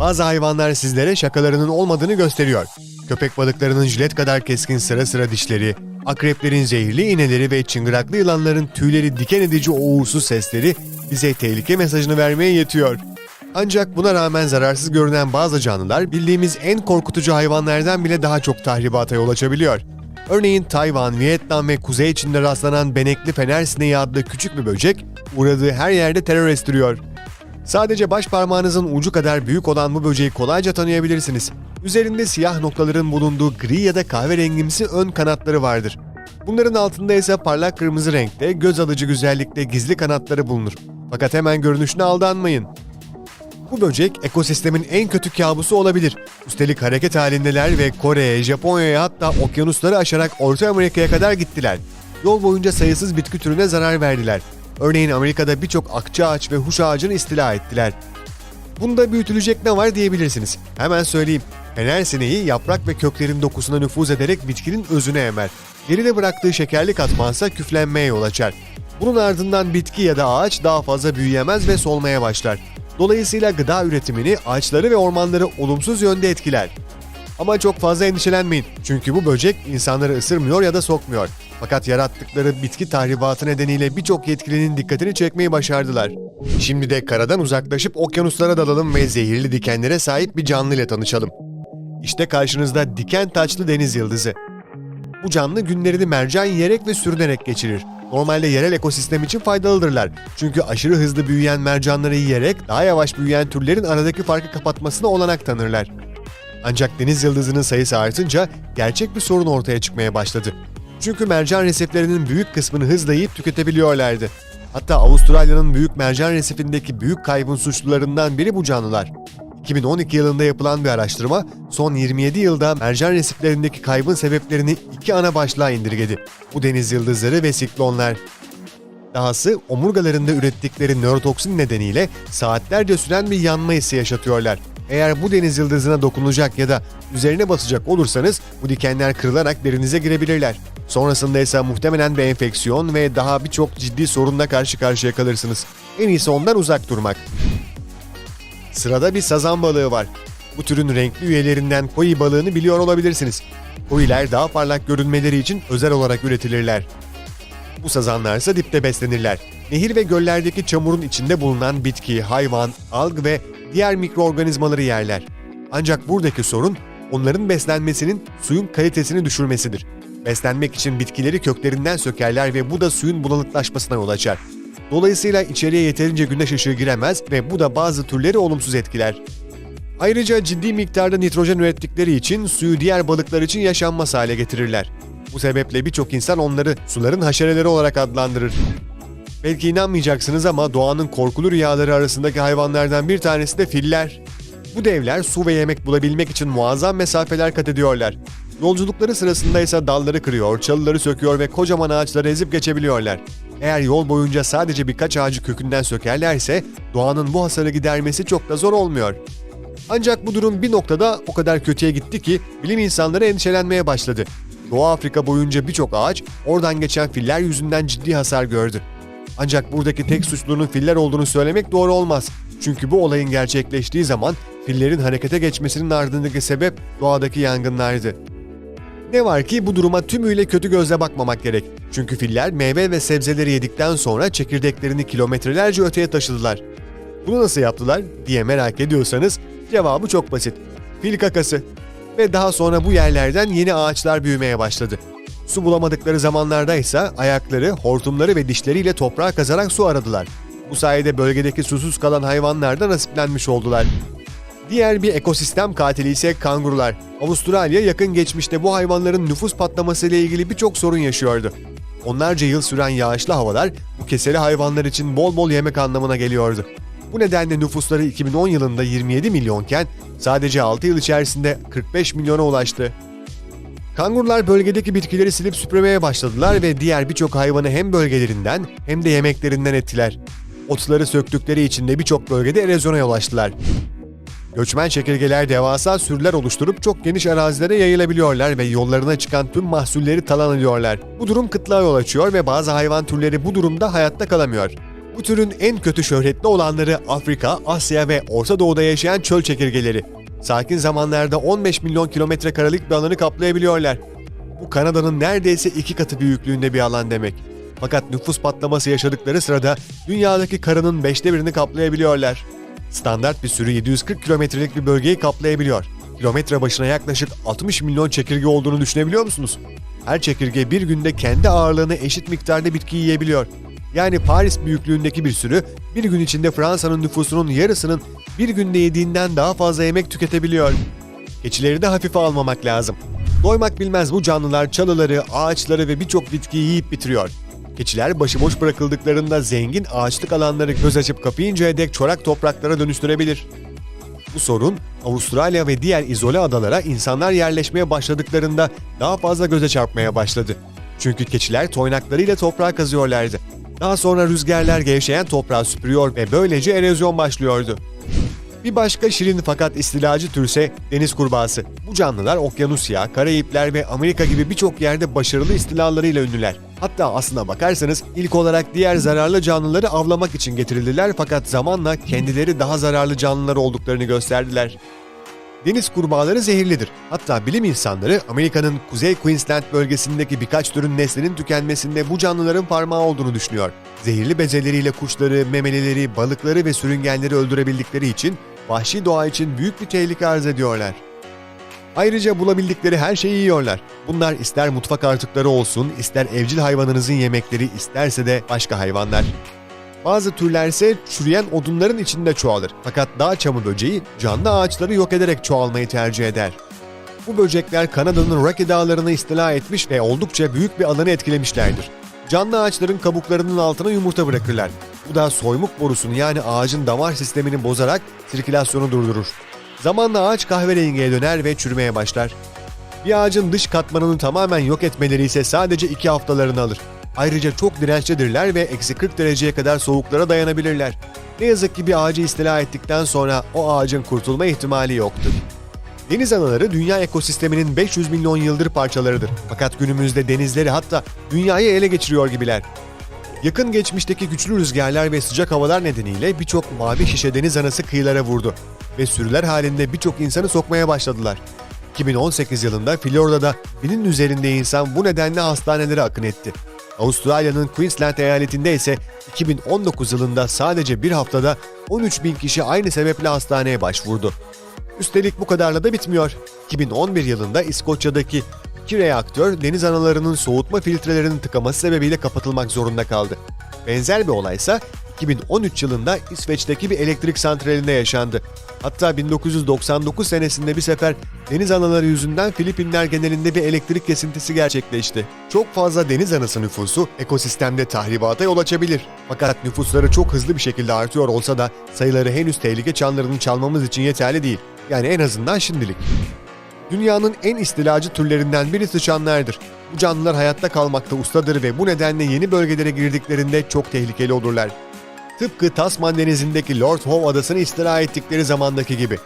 Bazı hayvanlar sizlere şakalarının olmadığını gösteriyor. Köpek balıklarının jilet kadar keskin sıra sıra dişleri, akreplerin zehirli iğneleri ve çıngıraklı yılanların tüyleri diken edici o uğursuz sesleri bize tehlike mesajını vermeye yetiyor. Ancak buna rağmen zararsız görünen bazı canlılar bildiğimiz en korkutucu hayvanlardan bile daha çok tahribata yol açabiliyor. Örneğin Tayvan, Vietnam ve Kuzey Çin'de rastlanan benekli fener sineği adlı küçük bir böcek uğradığı her yerde terör estiriyor. Sadece baş parmağınızın ucu kadar büyük olan bu böceği kolayca tanıyabilirsiniz. Üzerinde siyah noktaların bulunduğu gri ya da kahverengimsi ön kanatları vardır. Bunların altında ise parlak kırmızı renkte, göz alıcı güzellikte gizli kanatları bulunur. Fakat hemen görünüşüne aldanmayın. Bu böcek ekosistemin en kötü kabusu olabilir. Üstelik hareket halindeler ve Kore'ye, Japonya'ya hatta okyanusları aşarak Orta Amerika'ya kadar gittiler. Yol boyunca sayısız bitki türüne zarar verdiler. Örneğin Amerika'da birçok akça ağaç ve huş ağacını istila ettiler. Bunda büyütülecek ne var diyebilirsiniz. Hemen söyleyeyim. Fener sineği yaprak ve köklerin dokusuna nüfuz ederek bitkinin özüne emer. Geride bıraktığı şekerli katmansa küflenmeye yol açar. Bunun ardından bitki ya da ağaç daha fazla büyüyemez ve solmaya başlar. Dolayısıyla gıda üretimini, ağaçları ve ormanları olumsuz yönde etkiler. Ama çok fazla endişelenmeyin. Çünkü bu böcek insanları ısırmıyor ya da sokmuyor. Fakat yarattıkları bitki tahribatı nedeniyle birçok yetkilinin dikkatini çekmeyi başardılar. Şimdi de karadan uzaklaşıp okyanuslara dalalım ve zehirli dikenlere sahip bir canlı ile tanışalım. İşte karşınızda diken taçlı deniz yıldızı. Bu canlı günlerini mercan yiyerek ve sürünerek geçirir. Normalde yerel ekosistem için faydalıdırlar. Çünkü aşırı hızlı büyüyen mercanları yiyerek daha yavaş büyüyen türlerin aradaki farkı kapatmasına olanak tanırlar. Ancak deniz yıldızının sayısı artınca gerçek bir sorun ortaya çıkmaya başladı. Çünkü mercan resiflerinin büyük kısmını hızla yiyip tüketebiliyorlardı. Hatta Avustralya'nın büyük mercan resifindeki büyük kaybın suçlularından biri bu canlılar. 2012 yılında yapılan bir araştırma, son 27 yılda mercan resiflerindeki kaybın sebeplerini iki ana başlığa indirgedi. Bu deniz yıldızları ve siklonlar. Dahası omurgalarında ürettikleri nörotoksin nedeniyle saatlerce süren bir yanma hissi yaşatıyorlar. Eğer bu deniz yıldızına dokunacak ya da üzerine basacak olursanız bu dikenler kırılarak derinize girebilirler. Sonrasında ise muhtemelen bir enfeksiyon ve daha birçok ciddi sorunla karşı karşıya kalırsınız. En iyisi ondan uzak durmak. Sırada bir sazan balığı var. Bu türün renkli üyelerinden koi balığını biliyor olabilirsiniz. Koiler daha parlak görünmeleri için özel olarak üretilirler. Bu sazanlar ise dipte beslenirler. Nehir ve göllerdeki çamurun içinde bulunan bitki, hayvan, alg ve diğer mikroorganizmaları yerler. Ancak buradaki sorun onların beslenmesinin suyun kalitesini düşürmesidir. Beslenmek için bitkileri köklerinden sökerler ve bu da suyun bulanıklaşmasına yol açar. Dolayısıyla içeriye yeterince güneş ışığı giremez ve bu da bazı türleri olumsuz etkiler. Ayrıca ciddi miktarda nitrojen ürettikleri için suyu diğer balıklar için yaşanmaz hale getirirler. Bu sebeple birçok insan onları suların haşereleri olarak adlandırır. Belki inanmayacaksınız ama doğanın korkulu rüyaları arasındaki hayvanlardan bir tanesi de filler. Bu devler su ve yemek bulabilmek için muazzam mesafeler kat ediyorlar. Yolculukları sırasında ise dalları kırıyor, çalıları söküyor ve kocaman ağaçları ezip geçebiliyorlar. Eğer yol boyunca sadece birkaç ağacı kökünden sökerlerse doğanın bu hasarı gidermesi çok da zor olmuyor. Ancak bu durum bir noktada o kadar kötüye gitti ki bilim insanları endişelenmeye başladı. Doğu Afrika boyunca birçok ağaç oradan geçen filler yüzünden ciddi hasar gördü. Ancak buradaki tek suçlunun filler olduğunu söylemek doğru olmaz. Çünkü bu olayın gerçekleştiği zaman fillerin harekete geçmesinin ardındaki sebep doğadaki yangınlardı. Ne var ki bu duruma tümüyle kötü gözle bakmamak gerek. Çünkü filler meyve ve sebzeleri yedikten sonra çekirdeklerini kilometrelerce öteye taşıdılar. Bunu nasıl yaptılar diye merak ediyorsanız cevabı çok basit. Fil kakası. Ve daha sonra bu yerlerden yeni ağaçlar büyümeye başladı. Su bulamadıkları zamanlarda ise ayakları, hortumları ve dişleriyle toprağa kazarak su aradılar. Bu sayede bölgedeki susuz kalan hayvanlar da nasiplenmiş oldular. Diğer bir ekosistem katili ise kangurular. Avustralya yakın geçmişte bu hayvanların nüfus patlaması ile ilgili birçok sorun yaşıyordu. Onlarca yıl süren yağışlı havalar bu keseli hayvanlar için bol bol yemek anlamına geliyordu. Bu nedenle nüfusları 2010 yılında 27 milyonken sadece 6 yıl içerisinde 45 milyona ulaştı. Kangurlar bölgedeki bitkileri silip süpürmeye başladılar ve diğer birçok hayvanı hem bölgelerinden hem de yemeklerinden ettiler. Otları söktükleri için de birçok bölgede erozyona yol açtılar. Göçmen çekirgeler devasa sürüler oluşturup çok geniş arazilere yayılabiliyorlar ve yollarına çıkan tüm mahsulleri talan ediyorlar. Bu durum kıtlığa yol açıyor ve bazı hayvan türleri bu durumda hayatta kalamıyor. Bu türün en kötü şöhretli olanları Afrika, Asya ve Orta Doğu'da yaşayan çöl çekirgeleri. Sakin zamanlarda 15 milyon kilometre karelik bir alanı kaplayabiliyorlar. Bu Kanada'nın neredeyse iki katı büyüklüğünde bir alan demek. Fakat nüfus patlaması yaşadıkları sırada dünyadaki karının beşte birini kaplayabiliyorlar. Standart bir sürü 740 kilometrelik bir bölgeyi kaplayabiliyor. Kilometre başına yaklaşık 60 milyon çekirge olduğunu düşünebiliyor musunuz? Her çekirge bir günde kendi ağırlığına eşit miktarda bitki yiyebiliyor. Yani Paris büyüklüğündeki bir sürü bir gün içinde Fransa'nın nüfusunun yarısının bir günde yediğinden daha fazla yemek tüketebiliyor. Keçileri de hafife almamak lazım. Doymak bilmez bu canlılar çalıları, ağaçları ve birçok bitkiyi yiyip bitiriyor. Keçiler başıboş bırakıldıklarında zengin ağaçlık alanları göz açıp kapayıncaya dek çorak topraklara dönüştürebilir. Bu sorun Avustralya ve diğer izole adalara insanlar yerleşmeye başladıklarında daha fazla göze çarpmaya başladı. Çünkü keçiler toynaklarıyla toprağı kazıyorlardı. Daha sonra rüzgarlar gevşeyen toprağı süpürüyor ve böylece erozyon başlıyordu. Bir başka şirin fakat istilacı türse deniz kurbağası. Bu canlılar Okyanusya, Karayipler ve Amerika gibi birçok yerde başarılı istilalarıyla ünlüler. Hatta aslına bakarsanız ilk olarak diğer zararlı canlıları avlamak için getirildiler fakat zamanla kendileri daha zararlı canlılar olduklarını gösterdiler. Deniz kurbağaları zehirlidir. Hatta bilim insanları Amerika'nın Kuzey Queensland bölgesindeki birkaç türün neslinin tükenmesinde bu canlıların parmağı olduğunu düşünüyor. Zehirli bezeleriyle kuşları, memelileri, balıkları ve sürüngenleri öldürebildikleri için vahşi doğa için büyük bir tehlike arz ediyorlar. Ayrıca bulabildikleri her şeyi yiyorlar. Bunlar ister mutfak artıkları olsun, ister evcil hayvanınızın yemekleri, isterse de başka hayvanlar. Bazı türler ise çürüyen odunların içinde çoğalır. Fakat dağ çamı böceği canlı ağaçları yok ederek çoğalmayı tercih eder. Bu böcekler Kanada'nın Rocky Dağları'nı istila etmiş ve oldukça büyük bir alanı etkilemişlerdir. Canlı ağaçların kabuklarının altına yumurta bırakırlar. Bu da soymuk borusunu yani ağacın damar sistemini bozarak sirkülasyonu durdurur. Zamanla ağaç kahverengiye döner ve çürümeye başlar. Bir ağacın dış katmanını tamamen yok etmeleri ise sadece iki haftalarını alır. Ayrıca çok dirençlidirler ve eksi 40 dereceye kadar soğuklara dayanabilirler. Ne yazık ki bir ağacı istila ettikten sonra o ağacın kurtulma ihtimali yoktur. Deniz anaları dünya ekosisteminin 500 milyon yıldır parçalarıdır. Fakat günümüzde denizleri hatta dünyayı ele geçiriyor gibiler. Yakın geçmişteki güçlü rüzgarlar ve sıcak havalar nedeniyle birçok mavi şişe deniz anası kıyılara vurdu ve sürüler halinde birçok insanı sokmaya başladılar. 2018 yılında Florida'da binin üzerinde insan bu nedenle hastanelere akın etti. Avustralya'nın Queensland eyaletinde ise 2019 yılında sadece bir haftada 13 bin kişi aynı sebeple hastaneye başvurdu. Üstelik bu kadarla da bitmiyor. 2011 yılında İskoçya'daki iki reaktör deniz analarının soğutma filtrelerinin tıkaması sebebiyle kapatılmak zorunda kaldı. Benzer bir olaysa 2013 yılında İsveç'teki bir elektrik santralinde yaşandı. Hatta 1999 senesinde bir sefer deniz anaları yüzünden Filipinler genelinde bir elektrik kesintisi gerçekleşti. Çok fazla deniz anası nüfusu ekosistemde tahribata yol açabilir. Fakat nüfusları çok hızlı bir şekilde artıyor olsa da sayıları henüz tehlike çanlarını çalmamız için yeterli değil. Yani en azından şimdilik. Dünyanın en istilacı türlerinden biri sıçanlardır. Bu canlılar hayatta kalmakta ustadır ve bu nedenle yeni bölgelere girdiklerinde çok tehlikeli olurlar. Tıpkı Tasman denizindeki Lord Howe adasını istila ettikleri zamandaki gibi.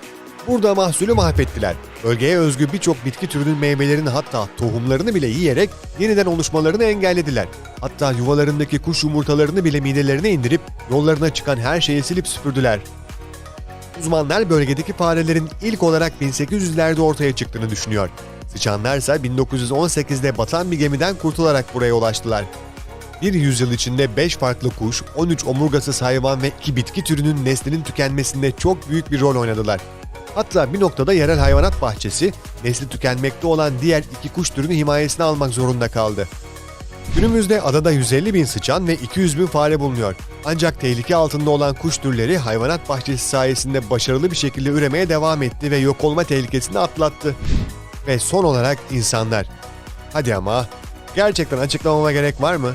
Burada mahsulü mahvettiler. Bölgeye özgü birçok bitki türünün meyvelerini hatta tohumlarını bile yiyerek yeniden oluşmalarını engellediler. Hatta yuvalarındaki kuş yumurtalarını bile midelerine indirip yollarına çıkan her şeyi silip süpürdüler. Uzmanlar bölgedeki farelerin ilk olarak 1800'lerde ortaya çıktığını düşünüyor. Sıçanlarsa 1918'de batan bir gemiden kurtularak buraya ulaştılar. Bir yüzyıl içinde 5 farklı kuş, 13 omurgasız hayvan ve 2 bitki türünün neslinin tükenmesinde çok büyük bir rol oynadılar. Hatta bir noktada yerel hayvanat bahçesi, nesli tükenmekte olan diğer iki kuş türünü himayesine almak zorunda kaldı. Günümüzde adada 150 bin sıçan ve 200 bin fare bulunuyor. Ancak tehlike altında olan kuş türleri hayvanat bahçesi sayesinde başarılı bir şekilde üremeye devam etti ve yok olma tehlikesini atlattı. Ve son olarak insanlar. Hadi ama gerçekten açıklamama gerek var mı?